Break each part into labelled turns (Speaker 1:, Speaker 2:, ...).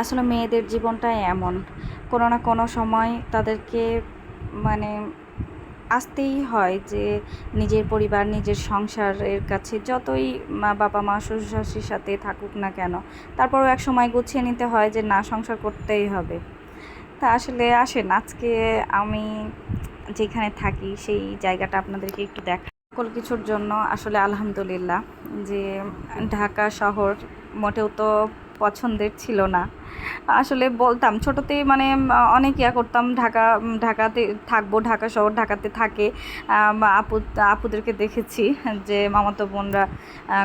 Speaker 1: আসলে মেয়েদের জীবনটাই এমন। কোনো না কোনো সময় তাদেরকে মানে আসতেই হয় যে নিজের পরিবার, নিজের সংসারের কাছে যতই মা, বাবা, মা, শ্বশুর, শাশুড়ির সাথে থাকুক না কেন, তারপরেও এক সময় গুছিয়ে নিতে হয় যে না, সংসার করতেই হবে। তা আসলে আসেন, আজকে আমি যেখানে থাকি সেই জায়গাটা আপনাদেরকে একটু দেখা সকল কিছুর জন্য আসলে আলহামদুলিল্লাহ যে ঢাকা শহর মোটেও তো পছন্দের ছিল না। আসলে বলতাম, ছোটোতেই মানে অনেক ইয়া করতাম, ঢাকা, ঢাকাতে থাকব, ঢাকা শহর ঢাকাতে থাকে। আপু, আপুদেরকে দেখেছি যে মামাতো বোনরা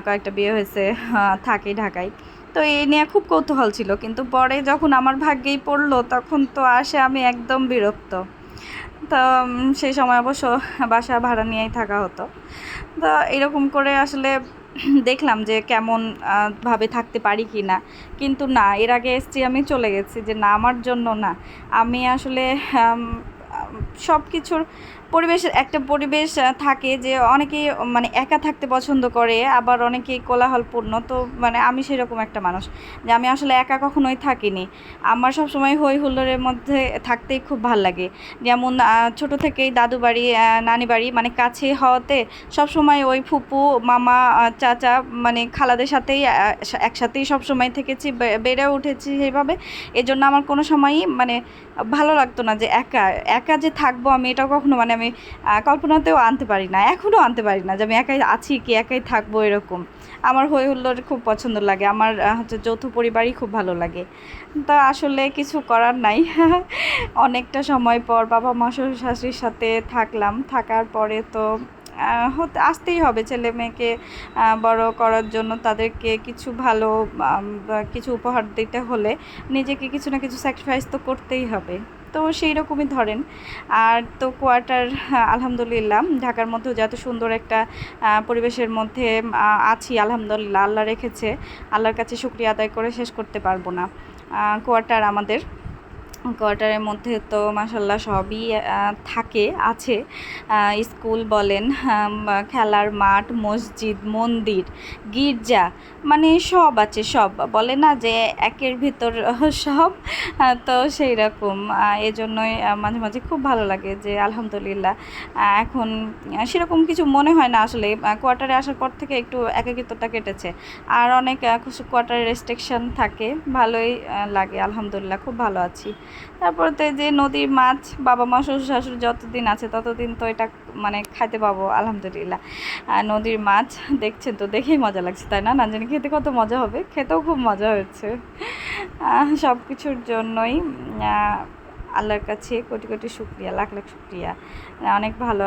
Speaker 1: কয়েকটা বিয়ে হয়েছে থাকে ঢাকায়। তো এই নিয়ে খুব কৌতূহল ছিল, কিন্তু পরে যখন আমার ভাগ্যেই পড়ল, তখন তো আসে আমি একদম বিরক্ত। তো সেই সময় অবশ্য বাসা ভাড়া নিয়েই থাকা হতো। তো, এরকম করে আসলে দেখলাম যে কেমন ভাবে থাকতে পারি কি না। কিন্তু না, এর আগে এসছি, আমি চলে গেছি যে না, আমার জন্য না। আমি আসলে সব কিছুর পরিবেশের একটা পরিবেশ থাকে যে অনেকেই মানে একা থাকতে পছন্দ করে, আবার অনেকেই কোলাহলপূর্ণ। তো মানে আমি সেরকম একটা মানুষ যে আমি আসলে একা কখনোই থাকিনি। আমার সবসময় হই হুল্লোড়ের মধ্যে থাকতেই খুব ভালো লাগে। যেমন ছোট থেকেই দাদু বাড়ি নানি বাড়ি মানে কাছে হওয়াতে সবসময় ওই ফুপু, মামা চাচা মানে খালাদের সাথেই একসাথেই সবসময় থেকেছি বেড়ে উঠেছি সেইভাবে। এজন্য আমার কোনো সময়ই মানে ভালো লাগতো না যে একা একা যে থাকব আমি এটাও কখনো মানে আমি আহ, কল্পনাতেও আনতে পারি না এখনও আনতে পারি না যে আমি একাই আছি কি একাই থাকব এরকম। আমার হই হুল্লোড় খুব পছন্দ লাগে আমার হচ্ছে যৌথ পরিবারই খুব ভালো লাগে। তা আসলে কিছু করার নাই অনেকটা সময় পর বাবা মা শ্বশুর শাশুড়ির সাথে থাকলাম থাকার পরে তো হতে আসতেই হবে ছেলে মেয়েকে বড় করার জন্য তাদেরকে কিছু ভালো কিছু উপহার দিতে হলে নিজেকে কিছু না কিছু স্যাক্রিফাইস তো করতেই হবে। তো সেই রকমই ধরেন। আর তো কোয়ার্টার আলহামদুলিল্লাহ ঢাকার মধ্যেও যত সুন্দর একটা পরিবেশের মধ্যে আছি আলহামদুলিল্লাহ আল্লাহ রেখেছে। আল্লাহর কাছে শুক্রিয়া আদায় করে শেষ করতে পারব না। কোয়ার্টার আমাদের। কোয়ার্টারের মধ্যে তো মাসাল্লাহ সবই আহ, থাকে আছে স্কুল বলেন খেলার মাঠ, মসজিদ, মন্দির, গির্জা মানে সব আছে, সব। বলে না যে একের ভিতর সব তো সেই রকম এজন্যই মাঝে মাঝে খুব ভালো লাগে যে আলহামদুলিল্লাহ এখন সেরকম কিছু মনে হয় না আসলে। কোয়ার্টারে আসার পর থেকে একটু একাকিত্বটা কেটেছে। আর অনেক কোয়ার্টারে রেস্ট্রিকশন থাকে। ভালোই লাগে, আলহামদুলিল্লাহ, খুব ভালো আছি। তারপর যে নদীর মাছ, বাবা মা, শ্বশুর শাশুড়ি যতদিন আছে ততদিন তো এটা মানে খাইতে পাবো, আলহামদুলিল্লাহ। নদীর মাছ দেখছেন তো, দেখেই মজা লাগছে, তাই না? না জানি খেতে কত মজা হবে? খেতেও খুব মজা হয়েছে। সব কিছুর জন্যই আল্লাহর কাছে কোটি কোটি শুক্রিয়া, লাখ লাখ শুক্রিয়া। অনেক ভালো